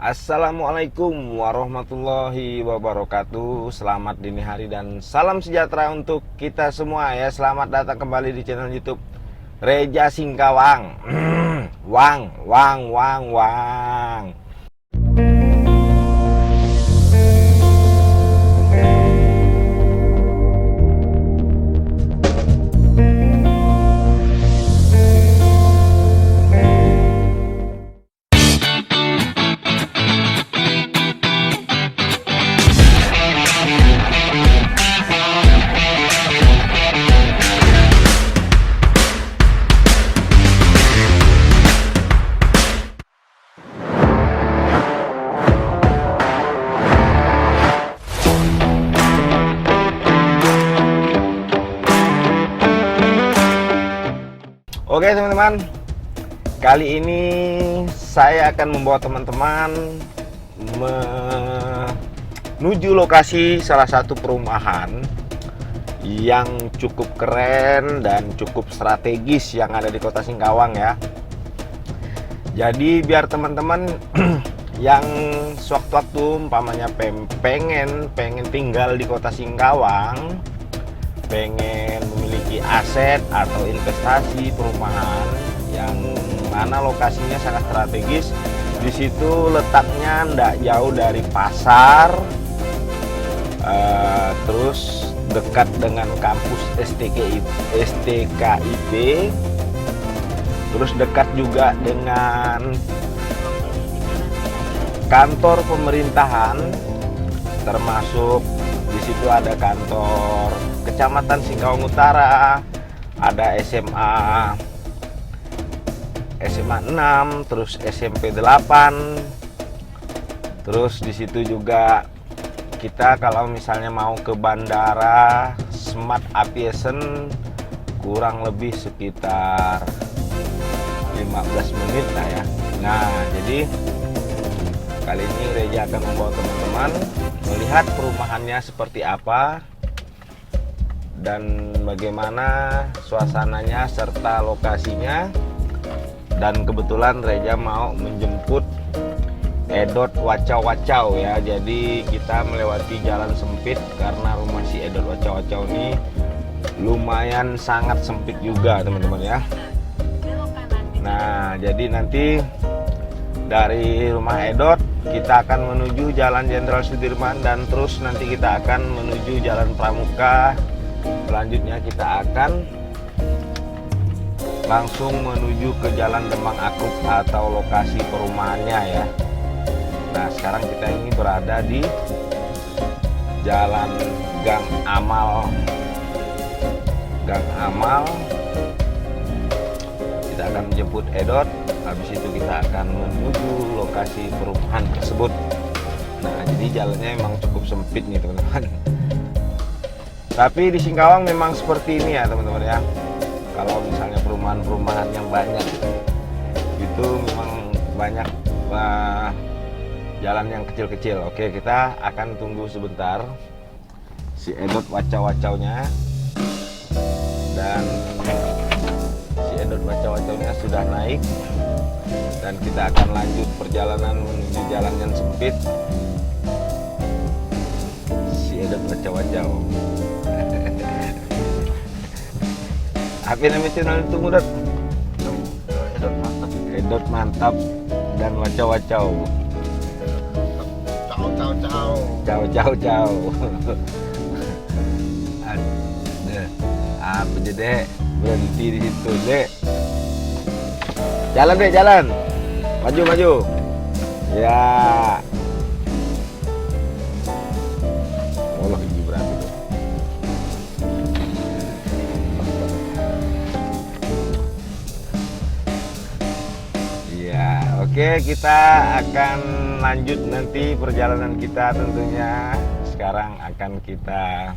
Assalamualaikum warahmatullahi wabarakatuh. Selamat dini hari dan salam sejahtera untuk kita semua ya. Selamat datang kembali di channel youtube Reja Singkawang. Wang, wang, wang, wang Oke teman-teman Kali ini saya akan membawa teman-teman menuju lokasi salah satu perumahan yang cukup keren dan cukup strategis yang ada di kota Singkawang ya. Jadi biar teman-teman yang sewaktu-waktu umpamanya pengen pengen tinggal di kota Singkawang, pengen memiliki aset atau investasi perumahan yang mana lokasinya sangat strategis. Di situ letaknya tidak jauh dari pasar uh, terus dekat dengan kampus STKIP, STKIP terus dekat juga dengan kantor pemerintahan termasuk di situ ada kantor kecamatan Singkawang Utara ada SMA SMA 6 terus SMP 8 terus di situ juga kita kalau misalnya mau ke bandara Smart Aviation kurang lebih sekitar 15 menit lah ya. Nah jadi kali ini Reja akan membawa teman-teman melihat perumahannya seperti apa dan bagaimana suasananya serta lokasinya. Dan kebetulan Reja mau menjemput Edot Wacau Wacau ya. Jadi kita melewati jalan sempit karena rumah si Edot Wacau Wacau ini lumayan sangat sempit juga teman-teman ya. Nah jadi nanti dari rumah Edot kita akan menuju Jalan Jenderal Sudirman dan terus nanti kita akan menuju Jalan Pramuka selanjutnya kita akan langsung menuju ke Jalan Demang Akuk atau lokasi perumahannya ya. Nah, sekarang kita ini berada di Jalan Gang Amal. Gang Amal. Kita akan menjemput Edot. Habis itu kita akan menuju lokasi perumahan tersebut. Nah, jadi jalannya memang cukup sempit nih, teman-teman. Tapi di Singkawang memang seperti ini ya, teman-teman ya kalau misalnya perumahan-perumahan yang banyak itu memang banyak uh, jalan yang kecil-kecil oke kita akan tunggu sebentar si Edot wacau-wacaunya dan si Edot wacau-wacaunya sudah naik dan kita akan lanjut perjalanan menuju jalan yang sempit. Si Edot wacau-wacau apa nama channel itu mudat edot mantap. Edot mantap dan wacau wacau Ciao ciao ciao. ciao ciao ciao Ada apa jadi berhenti di situ dek jalan deh jalan maju maju ya Allah tuh Iya, oke kita akan lanjut nanti perjalanan kita tentunya. Sekarang akan kita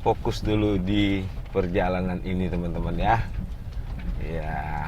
fokus dulu di perjalanan ini teman-teman ya. Ya.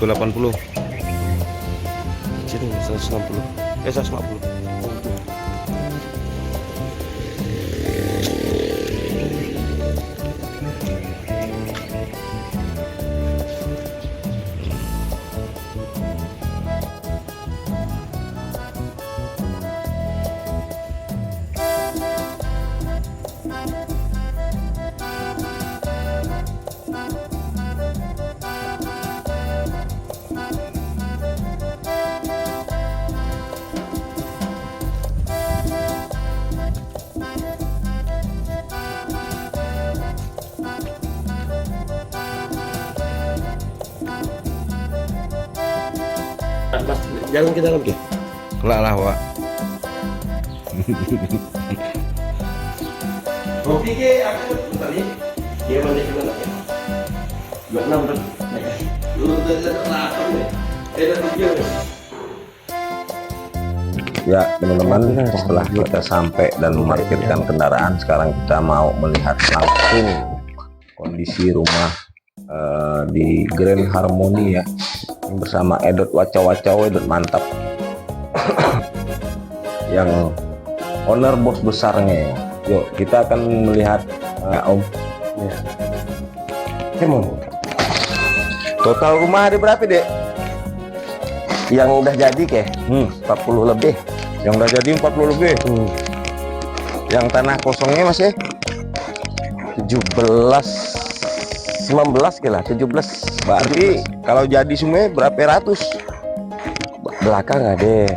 180 sini 160 eh 150 jalan ke dalam ke? Kelak lah Wak Kopi ke aku tadi. Dia mana kita nak? Dua enam ber. Dulu dah dah delapan ni. Eh tiga. Ya teman-teman setelah kita sampai dan memarkirkan kendaraan sekarang kita mau melihat langsung kondisi rumah eh, di Grand Harmony ya bersama Edot Wacau-Wacau Edot mantap yang owner bos besarnya ya. yuk kita akan melihat eh, Om ya. Total rumah ada berapa dek Yang udah jadi ke? hmm, 40 lebih. yang udah jadi 40 lebih Hmm. yang tanah kosongnya masih 17 19 ke lah, 17 berarti kalau jadi semua berapa ratus belakang ada.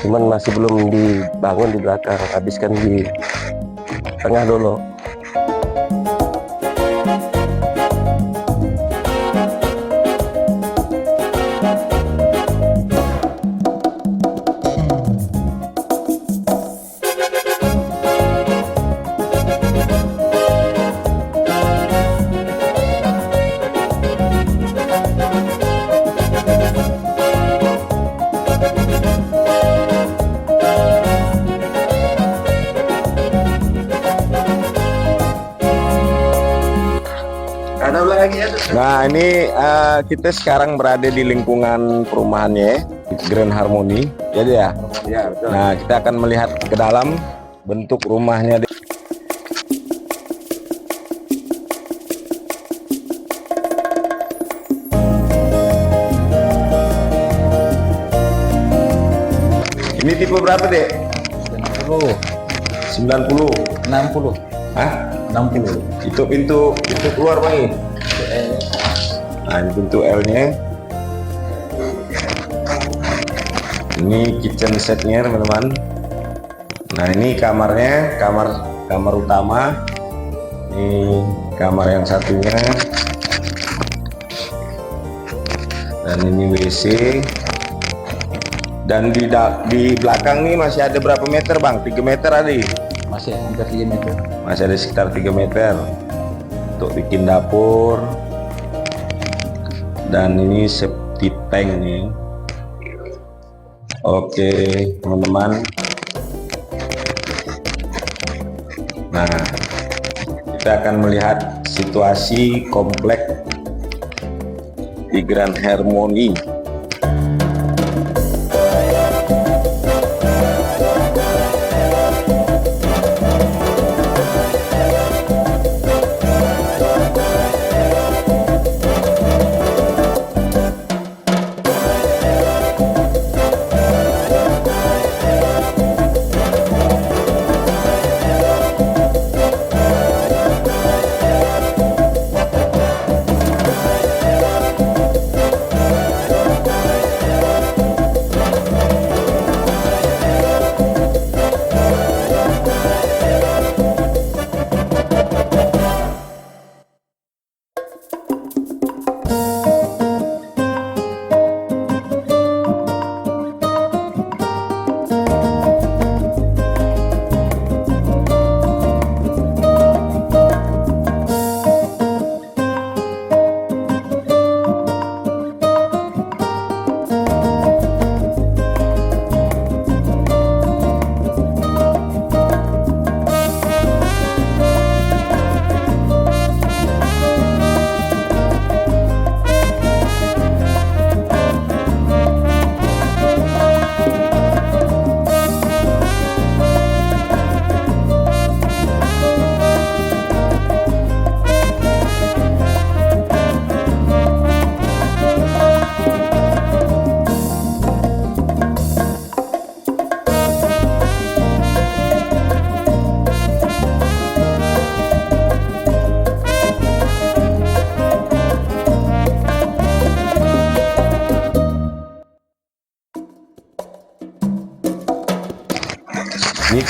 Cuman masih belum dibangun di belakang, habiskan di tengah dulu. Nah ini eh, kita sekarang berada di lingkungan perumahannya Grand Harmony, jadi ya. Ya, betul. Nah kita akan melihat ke dalam bentuk rumahnya. Ini tipe berapa dek? 90, 90 60, Hah? 60. Itu pintu pintu keluar bang Nah ini pintu L nya Ini kitchen setnya teman-teman. Nah ini kamarnya Kamar kamar utama. Ini kamar yang satunya. Dan ini WC Dan di, di belakang nih masih ada berapa meter bang? 3 meter ada Masih hampir 3 meter. masih ada sekitar 3 meter. Untuk bikin dapur dan ini septic tank nih oke teman-teman. Nah kita akan melihat situasi komplek di Grand Harmony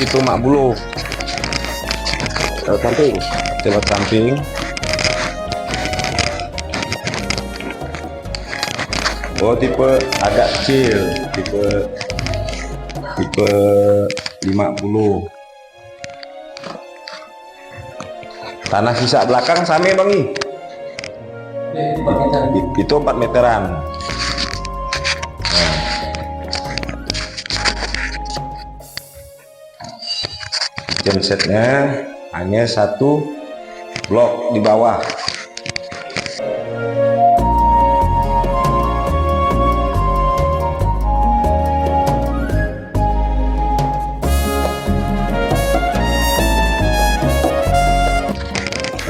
Tipe mak bulu. Lewat samping. Lewat samping. Oh tipe agak kecil, tipe tipe 50. Tanah sisa belakang sama bang I? It- Itu 4 meteran. Gensetnya hanya satu blok di bawah.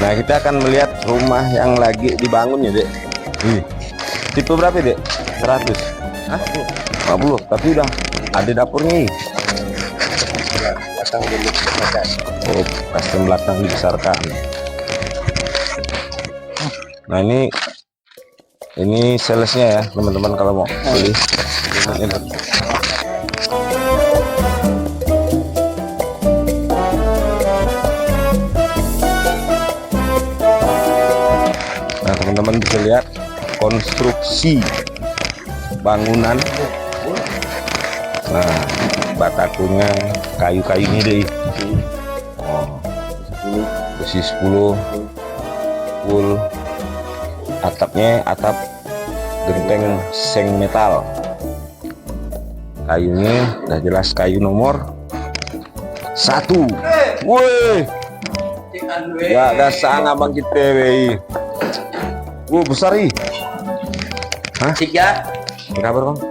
Nah, kita akan melihat rumah yang lagi dibangun ya, Dek. Ih. Tipe berapa, Dek? 100. Hah? 50. Tapi udah ada dapurnya. Ih. Oh, custom belakang dibesarkan. Nah, ini ini salesnya ya, teman-teman kalau mau beli. Nah, teman-teman bisa lihat konstruksi bangunan. Nah, batakunya kayu-kayu ini deh. Oh, besi 10 full. Atapnya atap genteng seng metal. Kayunya udah jelas kayu nomor satu. Woi ya ada sana bang kita wei Wuh besar ih. Tiga. Apa kabar bang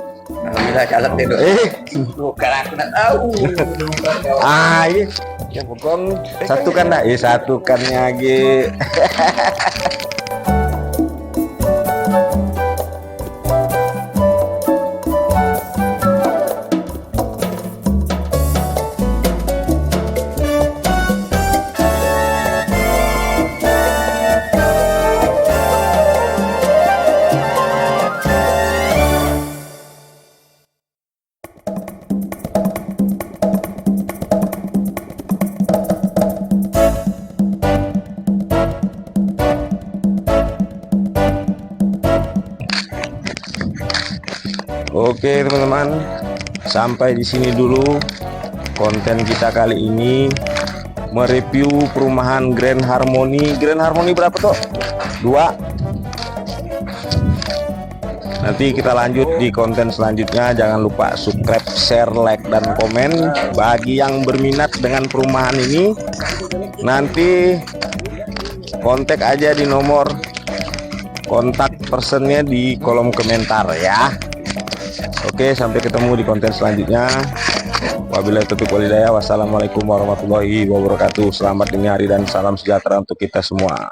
Alhamdulillah caleg. Dok. eh Bukan aku nak tahu. ah iya ya bukan satukan dah ya satukannya lagi Oke teman-teman, sampai di sini dulu konten kita kali ini mereview perumahan Grand Harmony. Grand Harmony berapa tuh? Dua. Nanti kita lanjut di konten selanjutnya. Jangan lupa subscribe, share, like, dan komen. Bagi yang berminat dengan perumahan ini, nanti kontak aja di nomor kontak personnya di kolom komentar ya. Oke, sampai ketemu di konten selanjutnya. Wabillahi taufiq walhidayah. Wassalamualaikum warahmatullahi wabarakatuh. Selamat dini hari dan salam sejahtera untuk kita semua.